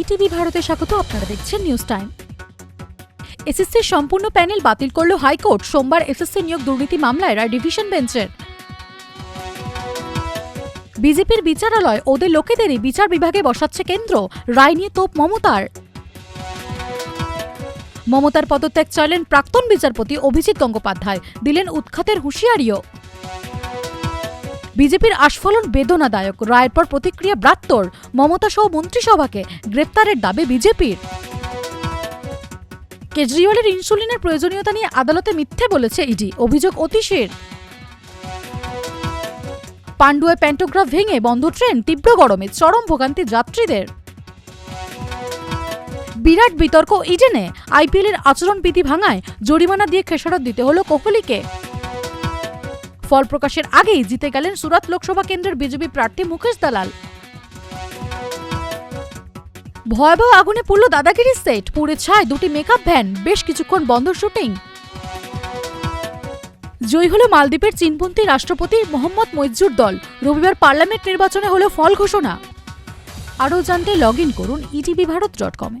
ETV ভারতে স্বাগত, আপনারা দেখছেন নিউজ টাইম এসএসসির সম্পূর্ণ প্যানেল বাতিল করল হাইকোর্ট, সোমবার এসএসসি নিয়োগ দুর্নীতি মামলায় রায় ডিভিশন বেঞ্চের। বিজেপির বিচারালয়, ওদের লোকেদেরই বিচার বিভাগে বসাচ্ছে কেন্দ্র, রায় নিয়ে তোপ মমতার। মমতার পদত্যাগ চাইলেন প্রাক্তন বিচারপতি অভিজিৎ গঙ্গোপাধ্যায়, দিলেন উৎখাতের হুঁশিয়ারিও। বিজেপির আস্ফলন বেদনাদায়ক। রায়ের পর প্রতিক্রিয়া ব্রাত্তর। মমতা সহ মন্ত্রিসভাকে গ্রেপ্তারের দাবি বিজেপির। কেজরিওয়ালের ইনসুলিনের প্রয়োজনীয়তা নিয়ে আদালতে মিথ্যে বলেছে ইডি। অভিযোগ অতীশের। পান্ডুয়ায় প্যান্টোগ্রাফ ভেঙে বন্ধ ট্রেন, তীব্র গরমে চরম ভোগান্তি যাত্রীদের। বিরাট বিতর্ক ইডেনে। আইপিএলের আচরণবিধি ভাঙায় জরিমানা দিয়ে খেসারত দিতে হলো কোহলিকে। ফল প্রকাশের আগেই জিতে গেলেন সুরাত লোকসভা কেন্দ্রের বিজেপি প্রার্থী মুকেশ দালাল। ভয়াবহ আগুনে পুড়ল দাদাগিরি সেট। পুড়ে ছায় দুটি মেকআপ ভ্যান বেশ কিছুক্ষণ বন্ধ শুটিং জয়ী হল মালদ্বীপের চীনপন্থী রাষ্ট্রপতি মোহাম্মদ মৈজুর দল। রবিবার পার্লামেন্ট নির্বাচনে হলো ফল ঘোষণা। আরও জানতে লগ ইন করুন ইটিভি ভারত ডট কমে